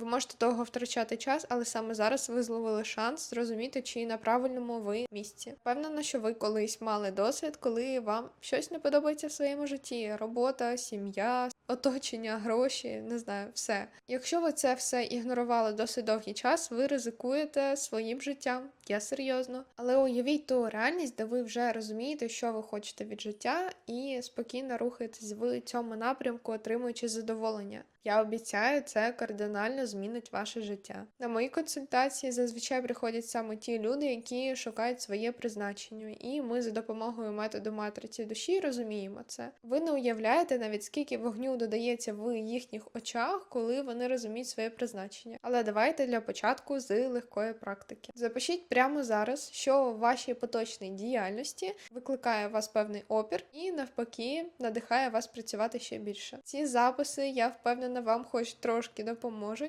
Ви можете довго втрачати час, але саме зараз ви зловили шанс зрозуміти, чи на правильному ви місці. Впевнена, що ви колись мали досвід, коли вам щось не подобається в своєму житті: робота, сім'я, оточення, гроші, не знаю, все. Якщо ви це все ігнорували досить довгий час, ви ризикуєте своїм життям. Я серйозно. Але уявіть ту реальність, де ви вже розумієте, що ви хочете від життя, і спокійно рухаєтесь в цьому напрямку, отримуючи задоволення. Я обіцяю, це кардинально змінить ваше життя. На мої консультації зазвичай приходять саме ті люди, які шукають своє призначення, і ми за допомогою методу матриці душі розуміємо це. Ви не уявляєте навіть скільки вогню додається в їхніх очах, коли вони розуміють своє призначення. Але давайте для початку з легкої практики. Запишіть прямо зараз, що в вашій поточній діяльності викликає вас певний опір і навпаки надихає вас працювати ще більше. Ці записи, я впевнена, вам хоч трошки допоможуть